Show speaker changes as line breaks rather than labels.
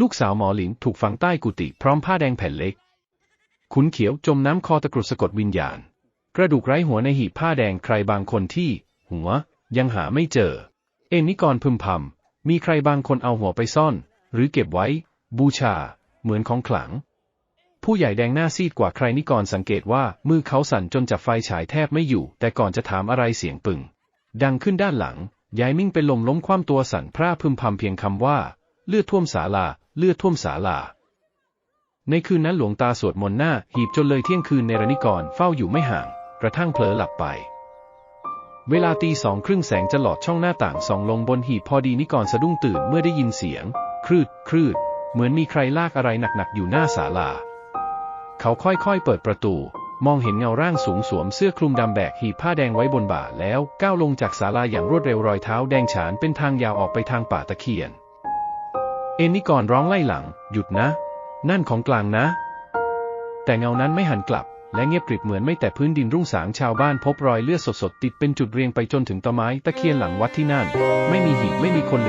ลูกสาวหมอหลินถูกฝังใต้กุฏิพร้อมผ้าแดงแผ่นเล็ก ขุนเขียวจมน้ำคอตะกรุดสะกดวิญญาณ กระดูกไร้หัวในหีบผ้าแดงใครบางคนที่ หัว ยังหาไม่เจอ เอ็นนิกรพึมพำมีใครบางคนเอาหัวไปซ่อน หรือเก็บไว้ บูชา เหมือนของขลัง ผู้ใหญ่แดงหน้าซีดกว่าใครนิกรสังเกตว่ามือเขาสั่นจนจับไฟฉายแทบไม่อยู่ แต่ก่อนจะถามอะไรเสียงปึง ดังขึ้นด้านหลังยายมิ่งเป็นลมล้มคว่ำตัวสั่นพร่าพึมพำเพียงคำว่า เลือดท่วมศาลา เลือดท่วมศาลา ในคืนนั้นหลวงตาสวดมนต์หน้า หีบจนเลยเที่ยงคืนในรนิกรเฝ้าอยู่ไม่ห่าง กระทั่งเผลอหลับไป เวลาตีสองครึ่งแสงจะหลอดช่องหน้าต่างส่องลงบนหีบพอดีนิกรสะดุ้งตื่นเมื่อได้ยินเสียง ครืดครืด เหมือนมีใครลากอะไรหนักๆอยู่หน้าศาลา เขาค่อยๆเปิดประตูมองเห็นเงาร่างสูงสวมเสื้อคลุมดำแบกหีบผ้าแดงไว้บนบ่าแล้วก้าวลงจากศาลาอย่างรวดเร็วรอยเท้าแดงฉานเป็นทางยาวออกไปทางป่าตะเคียน เอ็นนิกรร้องไล่หลัง หยุดนะ นั่นของกลางนะ แต่เงานั้นไม่หันกลับ และเงียบกริบเหมือนไม่แต่พื้นดินรุ่งสางชาวบ้านพบรอยเลือดสดๆติดเป็นจุดเรียงไปจนถึงต้นไม้ตะเคียนหลังวัดที่นั่น ไม่มีหีบไม่มีคน